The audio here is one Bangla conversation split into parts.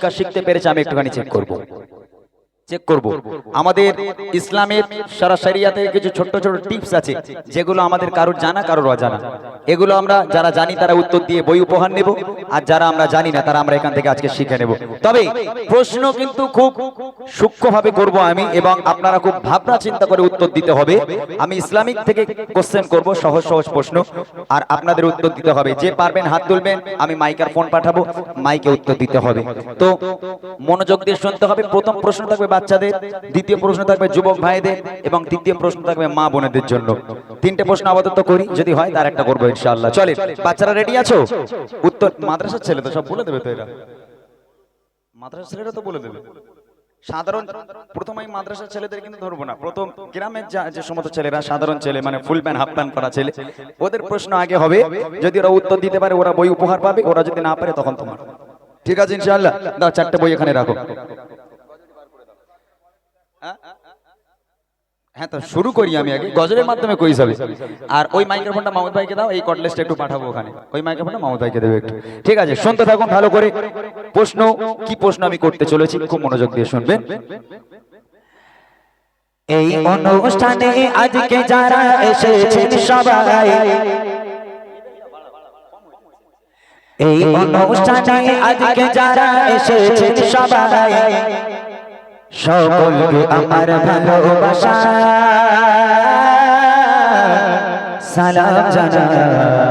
শিক্ষা শিখতে পেরেছে আমি একটুখানি চেক করব। চেক করব। আমাদের ইসলামের সারা শরিয়াতে কিছু ছোট ছোট টিপস আছে যেগুলো আমাদের কারোর জানা কারোর অজানা। এগুলো আমরা যারা জানি তারা উত্তর দিয়ে বই উপহার নেব আর যারা আমরা জানি না তারা আমরা এখান থেকে আজকে শিখে নেব। তবে প্রশ্ন কিন্তু খুব সূক্ষ্মভাবে করব আমি এবং আপনারা খুব ভাবনা চিন্তা করে উত্তর দিতে হবে। আমি ইসলামিক থেকে কোশ্চেন করব সহজ সহজ প্রশ্ন আর আপনাদের উত্তর দিতে হবে। যে পারবেন হাত তুলবেন আমি মাইকার ফোন পাঠাবো মাইকে উত্তর দিতে হবে। তো মনোযোগ দিয়ে শুনতে হবে। প্রথম প্রশ্ন থাকবে বাচ্চাদের দ্বিতীয় প্রশ্ন থাকবে যুবক ভাইদের এবং তৃতীয় প্রশ্ন থাকবে মা বোনেদের জন্য। তিনটে প্রশ্ন আপাতত করি, যদি হয় তার একটা করব ইনশাআল্লাহ। চলে বাচ্চারা রেডি আছো? উত্তর, মাদ্রাসার ছেলে তো সব বলে দেবে তো এরা। মাদ্রাসার ছেলেরা তো বলে দেবে। সাধারণ প্রথম আমি মাদ্রাসার ছেলেদের কিন্তু ধরবো না। প্রথম গ্রামের যা- সমস্ত ছেলেরা, সাধারণ ছেলে মানে ফুল প্যান্ট হাফ প্যান্ট পরা ছেলে, ওদের প্রশ্ন আগে হবে। যদি ওরা উত্তর দিতে পারে, ওরা বই উপহার পাবে, ওরা যদি না পারে, তখন তোমার। ঠিক আছে ইনশাআল্লাহ? দাও, চারটে বই এখানে রাখো। হ্যাঁ তো শুরু করি আমি আগে। গজলের মাধ্যমে কই যাবে আর ওই মাইক্রোফোনটা মামুদ ভাইকে দাও এই কটলেসটা একটু পাঠাবো ওখানে। ওই মাইক্রোফোনটা মামুদ ভাইকে দেবে একটু। ঠিক আছে শুনতে থাকুন ভালো করে। প্রশ্ন কি প্রশ্ন আমি করতে চলেছি খুব মনোযোগ দিয়ে শুনবেন। এই অনুষ্ঠানে আজকে যারা এসেছেন সবাই এই অনুষ্ঠানে আজকে যারা এসেছেন সবাই সকলকে আমার ভালোবাসা। সালাম জানাই।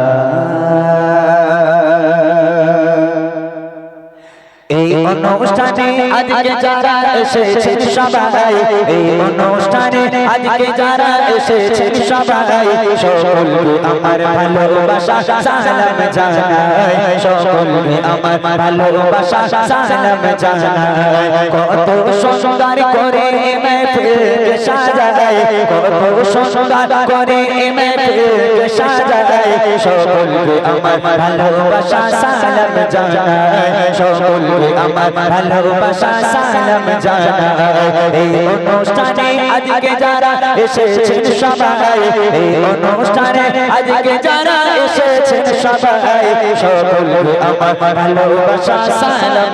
এই অনুষ্ঠানে আজকে যারা এসেছেন সবাই এই অনুষ্ঠানে আজকে যারা এসেছেন সবাই সকলকে আমার ভালোবাসা সালাম জানাই সকলকে আমার ভালোবাসা সালাম জানাই কত সুন্দর করে মেহফিল সাজায় কত সুন্দর করে মেহফিল সাজায় সকলকে আমার ভালোবাসা সালাম জানাই সকলকে আমার ভালোবাসা সালাম এই অনুষ্ঠানে আজকে যারা এসেছেন সবাই এই অনুষ্ঠানে আজকে যারা এসেছেন সবাই আমার ভালোবাসা সালাম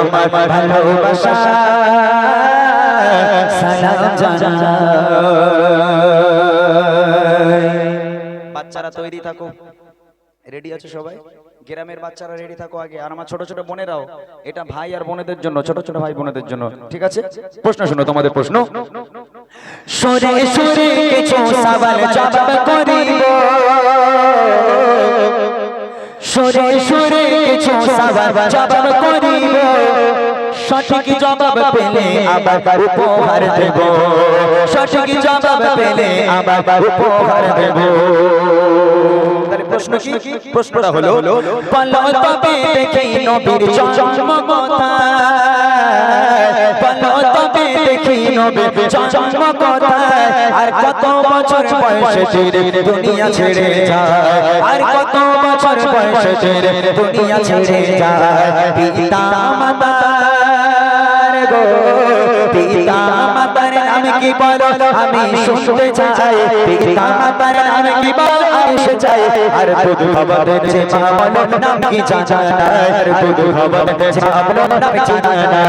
আমার ভালোবাসা সালাম বাচ্চারা তৈরি থাকো রেডি আছো সবাই? গ্রামের বাচ্চারা রেডি থাকো আগে আর আমার ছোট ছোট বোনেরাও এটা ভাই আর বোনেদের জন্য ছোট ছোট ভাই বোনেদের জন্য ঠিক আছে প্রশ্ন শুনো তোমাদের প্রশ্ন সুরে সুরে কিছু সওয়াল জবাব করিব সুরে সুরে কিছু সওয়াল জবাব করিব সঠিক জবাব পেলে আবার উপহার দেব সঠিক জবাব পেলে আবার উপহার দেব প্রশ্ন কি? প্রশ্নটা হলো বলো তবে দেখি নবীর জন্ম বলো তবে দেখি নবীর জন্ম কোথায় আর কত বছর বয়সে ছেড়ে দুনিয়া ছেড়ে যায়। আর কত বছর বয়সে ছেড়ে দুনিয়া ছেড়ে যায়। পিতা মাতার গো পিতা মাতার নাম কি বলো? আমি শুনতে চাই পিতা মাতার নাম কি বলো? আমি শুনতে চাই আর দুধ খাবার যে মা বলো নাম কি জানা আর দুধ খাবার যে মা বলো নাম কি জানা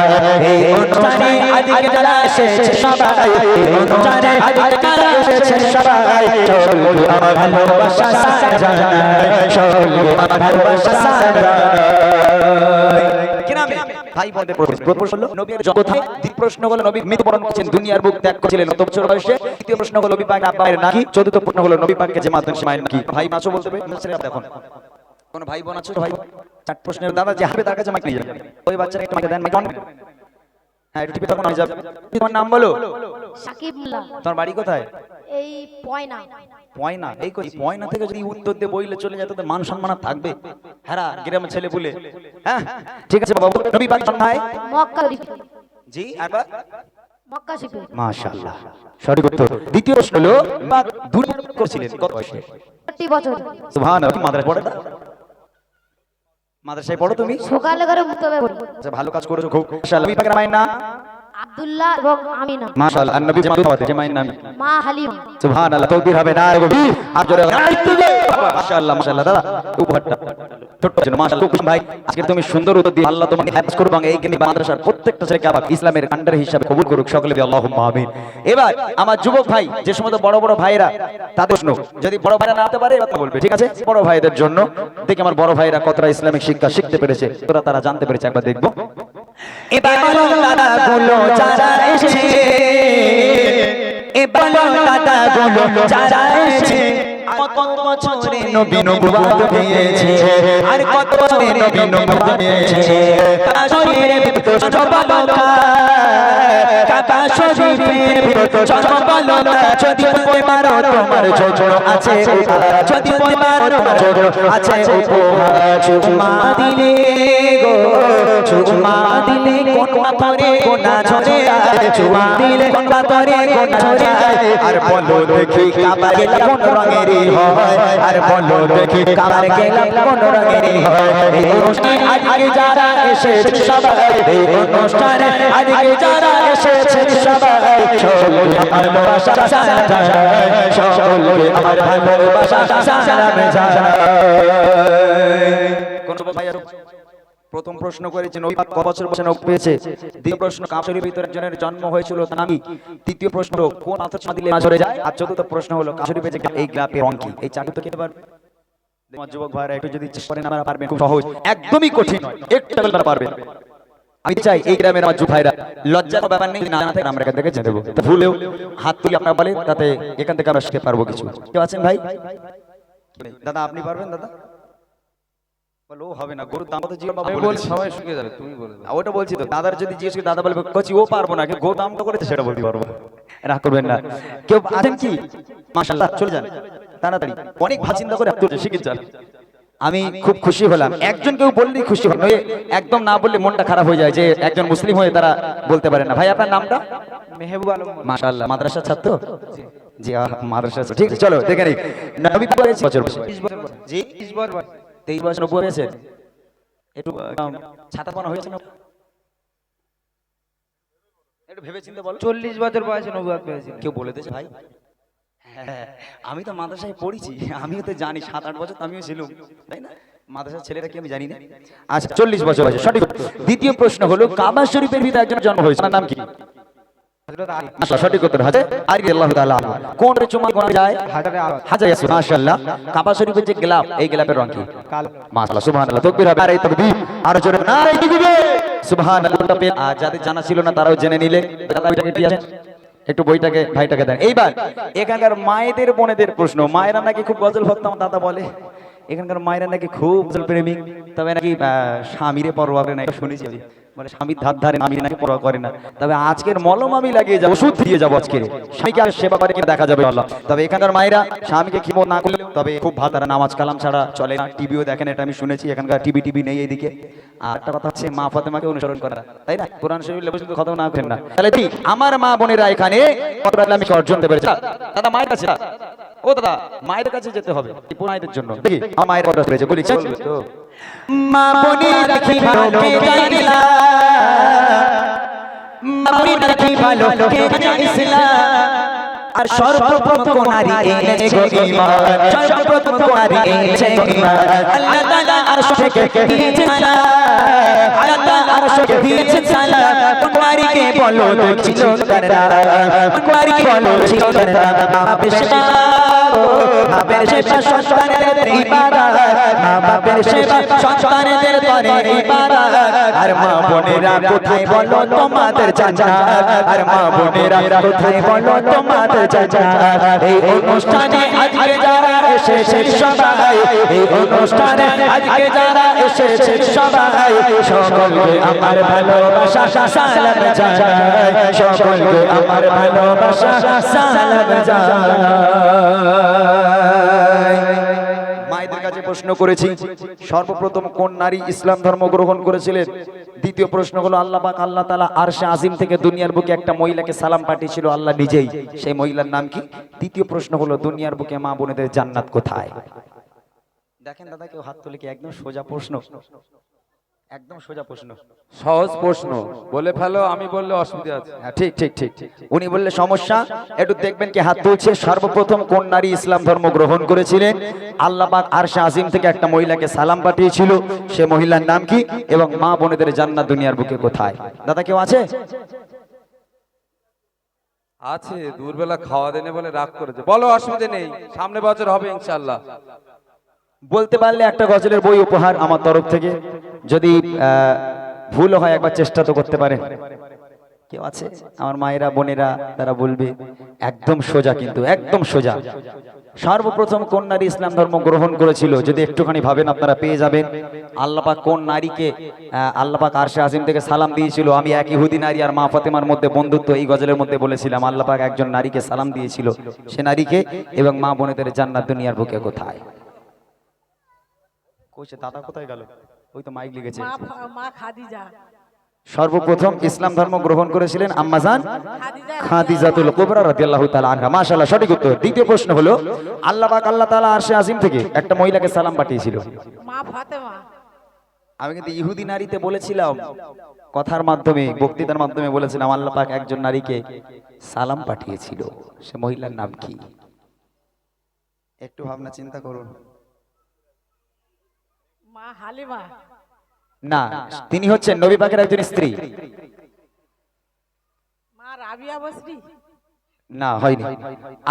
এই অনুষ্ঠানে আজকে যারা এসেছে সবাই। অনুষ্ঠানে আজকে যারা এসেছে সবাই। সকলকে আমার ভালোবাসা জানাই সকলকে আমার ভালোবাসা নামে ভাই বোনদের প্রশ্ন হলো, নবীর কথা দ্বিতীয় প্রশ্ন হলো, নবী মৃত্যুবরণ করেছেন, দুনিয়ার বুক ত্যাগ করেছিলেন অত বছর বয়সে। তৃতীয় প্রশ্ন হলো, নবী পাক আব্বায়ের নাকি চতুর্থ প্রশ্ন হলো, নবী পাককে যে মাধ্যমে সে মায়ের নাকি ভাই মাছও বলতে হবে এখন। কোন ভাই বোন আছো ভাই? চার প্রশ্নের দাদা যে হাবে তার কাছে মাইক নিয়ে যাবে। ওই বাচ্চারা একটা মাইক দেন মাইক হ্যাঁ একটু টিপে তখন হয়ে যাবে। তোমার নাম বলো? সাকিব মোল্লা। তোমার বাড়ি কোথায়? এই পয়না। পয়না? এই কই? পয়না থেকে যদি উত্তর দিয়ে বইলে চলে যায় তাদের মান সম্মান থাকবে? হ্যাঁ গ্রামের ছেলে বলে। হ্যাঁ? ঠিক আছে বাবা নবী পাক সন্ধ্যায় মক্কা জি মক্কা শরীফে মাশাআল্লাহ। সঠিক উত্তর। দ্বিতীয় প্রশ্ন হলো পাক দূর করেছিলেন কত বয়সে? বছর। সুবহানাল্লাহ মাদ্রাসায় পড়ে না মাদ্রাসায় পড়ো তুমি? সকালে করে আচ্ছা ভালো কাজ করেছ খুব। মাশাআল্লাহ। নবী নাম? আব্দুল্লাহ এবং আমিনা। মাশাআল্লাহ আর নবী নাম। মা হালিমা। সুবহানাল্লাহ তাকবীর হবে না জোরে মাশাআল্লাহ মাশাআল্লাহ দাদা উপহারটা। ছোট্ট মাশাআল্লাহ খুব ভাই আজকে তুমি সুন্দর উত্তর দিয়ে আল্লাহ তোমাকে করুক এবং এই মাদ্রাসার প্রত্যেকটা ছেলেকে আবার ইসলামের কান্ডার হিসাবে কবুল করুক। সকলে আল্লাহুম্মা আমিন। এবার আমার যুবক ভাই যে সমস্ত বড় বড় ভাইরা তাদের প্রশ্ন যদি বড় ভাইরা না হতে পারে এবার বলবে ঠিক আছে? বড় ভাইদের জন্য দেখি আমার বড় ভাইরা কতটা ইসলামিক শিক্ষা শিখতে পেরেছে তোরা তারা জানতে পেরেছে একবার দেখব। এবার বলো দাদাগুলো যারা এসেছে এবার বলো দাদাগুলো যারা এসেছে কত বছরে নবী নবুয়ত পেয়েছে আর কত বছরে নবী নবুয়ত পেয়েছে কাশীর ভিতর চবলকা কাবা শরীফের ভিতর চবলকা যদি বলতে পারো তোমার ছোট আছে যদি বলতে পারো ছোট আছে উপহার। চুমা দিলে গো চুমা দিলে কোন পাথরে কোনা ঝরে চুমা দিলে কোন পাথরে কোনা ঝরে আর বলো দেখি কাবার কোন রঙেরই হয়, আর বলো দেখি কার গেলাম কোন রঙেরই হয়। এই অনুষ্ঠানে আজকে যারা এসেছে সবাই, এই অনুষ্ঠানে আজকে যারা এসেছে সবাই, সকলকে আমার ভালোবাসা জানাই, সকলকে আমার ভালোবাসা জানাই। কোন ভাই আরও প্রথম প্রশ্ন করেছে নবী পাক কত বছর নখ পেয়েছে। দ্বিতীয় প্রশ্ন কাশরীর ভিতরে একজনের জন্ম হয়েছিল, তার নাম কি? তৃতীয় প্রশ্ন, কোন ছোঁয়া দিলে মাছ ধরে যায়? আর চতুর্থ প্রশ্ন হলো কাশরী পেয়েছে এই গ্লাপের রং কি? এই চারটি তো পারবে আমার যুবক ভাইরা, একটু যদি চেষ্টা করেন আমরা পারবেন, খুব সহজ। একদমই কঠিন নয়, একটু আপনারা পারবেন। আমি চাই, এই গ্রামের আমার যুব ভাইরা লজ্জার কোনো ব্যাপার নেই, না জানা থাকে, আমরা এখান থেকে জেনে দেবো। ভুলেও হাত তুলে আপনারা বলেন, তাতে এখান থেকে আমরা শিখতে পারব কিছু। কেউ আছেন ভাই? দাদা, আপনি পারবেন, দাদা? বলো হবে না গরুর দাম কত জিজ্ঞাসা আমি বলছি সবাই শুকে যাবে তুমি বলে দাও ওটা বলছি তো দাদার যদি জিজ্ঞেস করি দাদা বলবে কচি ও পারব না গো দাম তো করেছে সেটা বলতে পারব রাগ করবেন না কেউ আছেন কি মাশাল্লাহ চলে যান তাড়াতাড়ি অনেক করে তুলছে শিখে যান আমি খুব খুশি হলাম একজন কেউ বললেই খুশি হল একদম না বললে মনটা খারাপ হয়ে যায় যে একজন মুসলিম হয়ে তারা বলতে পারে না ভাই আপনার নামটা মেহবুব আলম মাশাআল্লাহ মাদ্রাসা ছাত্র জি আহ, মাদ্রাসা ঠিক আছে চলো দেখে নিই নবী? বছর জি বছর। তেইশ বয়স নব্বই হয়েছে। একটু ছাতা পানা হয়েছে না? একটু ভেবে চিন্তে বলো। চল্লিশ বছর বয়সে নবুয়াত পেয়েছিলেন। কেউ বলে দিয়েছে ভাই? হ্যাঁ, আমি তো মাদ্রাসায় পড়েছি আমিও তো জানি সাত আট বছর আমিও ছিলাম তাই না? মাদ্রাসার ছেলেরা কি আমি জানি না? আচ্ছা চল্লিশ বছর বয়সে সঠিক দ্বিতীয় প্রশ্ন হলো কাবা শরীফের ভিতরে একজন জন্ম হয়েছে নাম কি? সঠিক উত্তর হাতে আলী আল্লাহ তাআলা। কোন চুমা গোনা যায়? হাজারে আওয়াজ মাশাআল্লাহ। কাবা শরীফের যে গোলাপ এই গোলাপের রং কি? মাশাআল্লাহ সুবহানাল্লাহ তাকবীর হবে। আরে তাকবীর। আরও জোরে। নারে তাকবীর সুবহানাল্লাহ আর যাদের জানা ছিল না তারাও জেনে নিলে। একটু বইটাকে ভাইটাকে দেন। এইবার এখানকার মায়েদের বোনেদের প্রশ্ন। মায়েরা নাকি খুব গজল ভক্ত আমার দাদা বলে। এখানকার মায়েরা নাকি খুব গজল প্রেমিক। তবে নাকি স্বামীরে পরোয়া করে না শুনেছি। মানে স্বামীর ধার ধারে আমি নাকি পরোয়া করে না। তবে আজকের মলম আমি লাগিয়ে যাব, ওষুধ দিয়ে যাব আজকে। স্বামীকে আর সেবা করে কিনা দেখা যাবে, আল্লাহ। তবে এখানকার মায়েরা স্বামীকে খিমো না করলে তবে খুব ভালো, তারা নামাজ কালাম ছাড়া চলে না। টিভিও দেখেন, এটা আমি শুনেছি, এখানকার টিভি টিভি নেই এইদিকে আর একটা কথা হচ্ছে, মা ফাতেমাকে অনুসরণ করা, তাই না? কোরআন শরীফ লেবু শুধু খতম না করেন না। তাহলে কি আমার মা বোনেরা এখানে কতটা আমি অর্জন পেরেছি? দাদা, মায়ের কাছে ও দাদা, মায়ের কাছে যেতে হবে মায়েদের জন্য। দেখি, আমার মায়ের কথা পেরেছে বলি তো। মা বনি রাখি ভালো কে জানিলা। মা বনি রাখি ভালো কে জানিলা আর সর্বপ্রথম নারী এনেছে গো ঈমান সর্বপ্রথম নারী এনেছে গো আল্লাহ তাআলা আরশ থেকে দিয়েছেন সালাম আল্লাহ তাআলা আরশ থেকে দিয়েছেন সালাম নারীকে বলো দেখছিল কররা কোন নারীকে বলো ছিল কররা সেবা। বাপের সেবা সন্তানের ইবাদত মা বাপের সেবা তরে ইবাদত। আর মা বোনেরা কোথায় বলো তোমাদের জান্নাত আর মা বোনেরা কোথায় বলো তোমাদের জান্নাত এই অনুষ্ঠানে আজকে যারা এসেছে সবাই এই অনুষ্ঠানে আজকে যারা এসেছে সবাই সকলকে আমার ভালোবাসা সালাম জানাই। সকলকে আমার ভালোবাসা সালাম জানাই। প্রশ্ন করেছি। সর্বপ্রথম কোন নারী ইসলাম ধর্ম গ্রহণ করেছিলেন? দ্বিতীয় প্রশ্ন হলো, আল্লাহ পাক, আল্লাহ তাআলা আরশে আজিম থেকে দুনিয়ার বুকে একটা মহিলাকে সালাম পাঠিয়েছিল, আল্লাহ নিজেই। সেই মহিলার নাম কি? তৃতীয় প্রশ্ন হলো, দুনিয়ার বুকে মা বোনেদের জান্নাত কোথায়? দেখেন দাদা, কেউ হাত তুলে কি একদম সোজা প্রশ্ন? একদম সোজা প্রশ্ন। সহজ প্রশ্ন। বলে ফেলো আমি বললে অসুবিধা আছে। হ্যাঁ, ঠিক ঠিক ঠিক উনি বললে সমস্যা একটু দেখবেন কি হাত তুলছে। সর্বপ্রথম কোন নারী ইসলাম ধর্ম গ্রহণ করেছিলেন? আল্লাহ পাক আজিম থেকে একটা মহিলাকে সালাম পাঠিয়েছিল। সে মহিলার নাম কি? এবং মা বোনেদের জান্নাত দুনিয়ার বুকে কোথায়? দাদা কেউ আছে? আছে দুর্বেলা খাওয়া দেনে বলে রাগ করেছে। বলো অসুবিধা নেই। সামনে বছর হবে ইনশাল্লাহ বলতে পারলে একটা গজলের বই উপহার আমার তরফ থেকে। যদি ভুল হয় একবার চেষ্টা তো করতে পারেন কেউ আছে? আমার মায়েরা, বোনেরা, তারা বলবে, একদম সোজা কিন্তু, একদম সোজা। সর্বপ্রথম কোন নারী ইসলাম ধর্ম গ্রহণ করেছিল? যদি একটুখানি ভাবেন আপনারা পেয়ে যাবেন। আল্লাপাক কোন নারীকে আল্লাপাক আরশে আজিম থেকে সালাম দিয়েছিল? আমি এক ইহুদি নারী আর মা ফাতেমার মধ্যে বন্ধুত্ব এই গজলের মধ্যে বলেছিলাম, আল্লাপাক একজন নারীকে সালাম দিয়েছিল। সে নারীকে এবং মা বোনেদের জান্নাত দুনিয়ার বুকে কোথায়? কইছে দাদা কোথায় গেল? ওই তো মাইক লেগেছে। মা খাদিজা। সর্বপ্রথম ইসলাম ধর্ম গ্রহণ করেছিলেন আম্মাজান খাদিজা খাদিজাতুল কুবরা রাদিয়াল্লাহু তাআলা আনহা। মাশাআল্লাহ সঠিক উত্তর। দ্বিতীয় প্রশ্ন হলো আল্লাহ পাক আল্লাহ তাআলা আরশে আজিম থেকে একটা মহিলাকে সালাম পাঠিয়েছিল। মা ফাতেমা। আমি কিন্তু ইহুদি নারীতে বলেছিলাম কথার মাধ্যমে বক্তৃতার মাধ্যমে বলেছিলাম আল্লাহ পাক একজন নারীকে সালাম পাঠিয়েছিল। সে মহিলার নাম কি? একটু ভাবনা চিন্তা করুন। না তিনি হচ্ছেন নবী পাকের একজন স্ত্রী। মা রাবিয়া বসরি না হয়নি।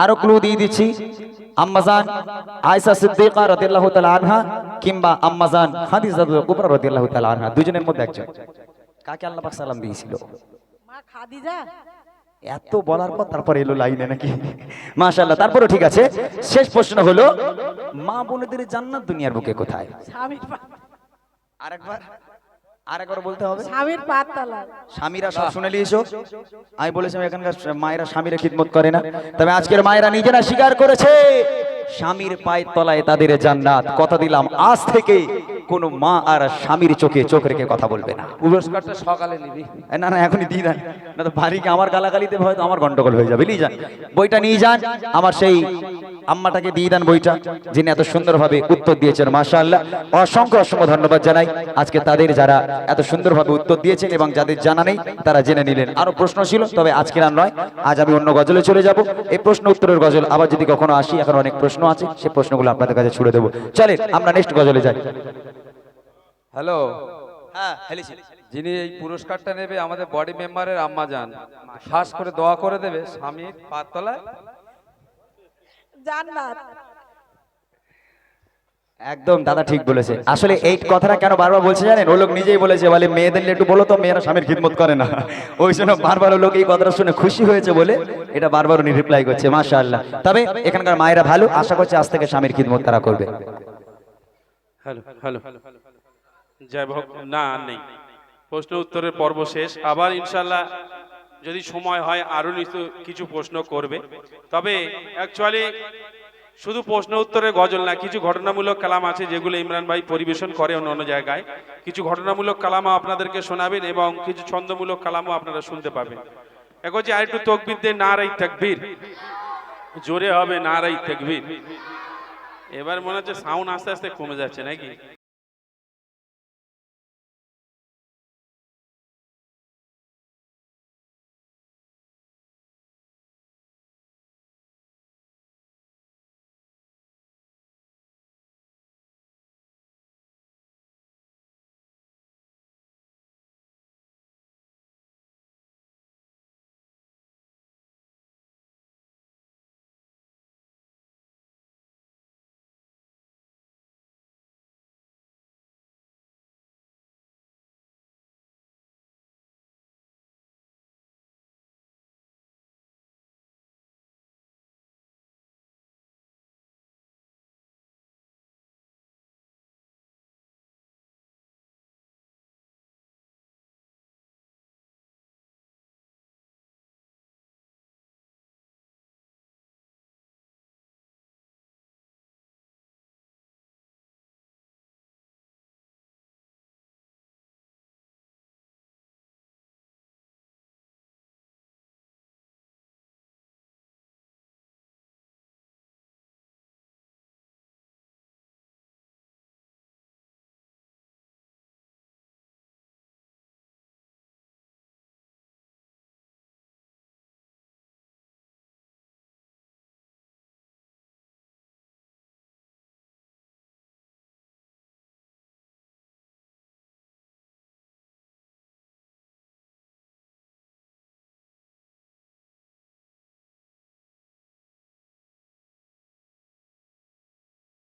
আরও ক্লু দিয়ে দিচ্ছি আম্মাজান আয়েশা সিদ্দিকা রাদিয়াল্লাহু তাআলা আনহা কিংবা আম্মাজান খাদিজাতুল কুবরা রাদিয়াল্লাহু তাআলা আনহা দুজনের মধ্যে একজন। কাকে আল্লাহ পাক সালাম দিয়েছিল? মা খাদিজা। এত বলার পর তারপর এলো লাইনে নাকি? মাশাআল্লাহ তারপরে ঠিক আছে। শেষ প্রশ্ন হলো মা বোনেদের জান্নাত দুনিয়ার বুকে কোথায়? স্বামীর পা- আরেকবার আরেকবার বলতে হবে। স্বামীর পাত তলা স্বামীরা সব শুনে নিয়েছো? আমি বলেছিলাম এখানকার মায়েরা স্বামীরা খিদমত করে না। তবে আজকের মায়েরা নিজেরা স্বীকার করেছে স্বামীর পায়ের তলায় তাদের জান্নাত। কথা দিলাম আজ থেকে কোনো মা আর স্বামীর চোখে চোখ রেখে কথা বলবে না। পুরস্কারটা সকালে নিবি। না না এখনই দিয়ে দেন না তো বাড়িকে আমার গালাগালিতে হয়তো আমার গন্ডগোল হয়ে যাবে। নিয়ে যান। বইটা নিয়ে যান। আমার সেই আম্মাটাকে দিয়ে দেন বইটা যিনি এত সুন্দরভাবে উত্তর দিয়েছেন মাশাআল্লাহ। অসংখ্য অসংখ্য ধন্যবাদ জানাই। আজকে তাদের যারা এত সুন্দরভাবে উত্তর দিয়েছেন এবং যাদের জানা নেই তারা জেনে নিলেন। আরও প্রশ্ন ছিল তবে আজকে আর নয়। আজ আমি অন্য গজলে চলে যাব। এই প্রশ্ন উত্তরের গজল আবার যদি কখনো আসি এখন অনেক প্রশ্ন আছে সেই প্রশ্নগুলো আপনাদের কাছে ছুড়ে দেবো। চলেন আমরা নেক্সট গজলে যাই। হ্যালো? হ্যাঁ যিনি এই পুরস্কারটা নেবে আমাদের বডি মেম্বারের আম্মা যান খাস করে দোয়া করে দেবে স্বামীর জান্নাত। একদম দাদা ঠিক বলেছে। আসলে এই কথাটা কেন বারবার বলছে জানেন? ও লোক নিজেই বলেছে বলে মেয়েদের একটু বলো তো মেয়েরা স্বামীর খিদমত করে না। ওই জন্য বারবার ও লোক এই কথাটা শুনে খুশি হয়েছে বলে এটা বারবার উনি রিপ্লাই করছে মাশা আল্লাহ তবে এখানকার মায়েরা ভালো আশা করছে আজ থেকে স্বামীর খিদমত তারা করবে। Hello hello. যাই হোক, না, নেই। প্রশ্ন উত্তরের পর্ব শেষ। আবার ইনশাল্লাহ যদি সময় হয় আরও নিশ্চয় কিছু প্রশ্ন করবে। তবে অ্যাকচুয়ালি শুধু প্রশ্ন উত্তরের গজল না, কিছু ঘটনামূলক কালাম আছে যেগুলো ইমরান ভাই পরিবেশন করে অন্য অন্য জায়গায়। কিছু ঘটনামূলক কালামও আপনাদেরকে শোনাবেন এবং কিছু ছন্দমূলক কালামও আপনারা শুনতে পাবেন। এক হচ্ছে আরেকটু তকবির দিয়ে নারাই তাকবীর। জোরে হবে না রাই তাকবীর। এবার মনে হচ্ছে সাউন্ড আস্তে আস্তে কমে যাচ্ছে নাকি?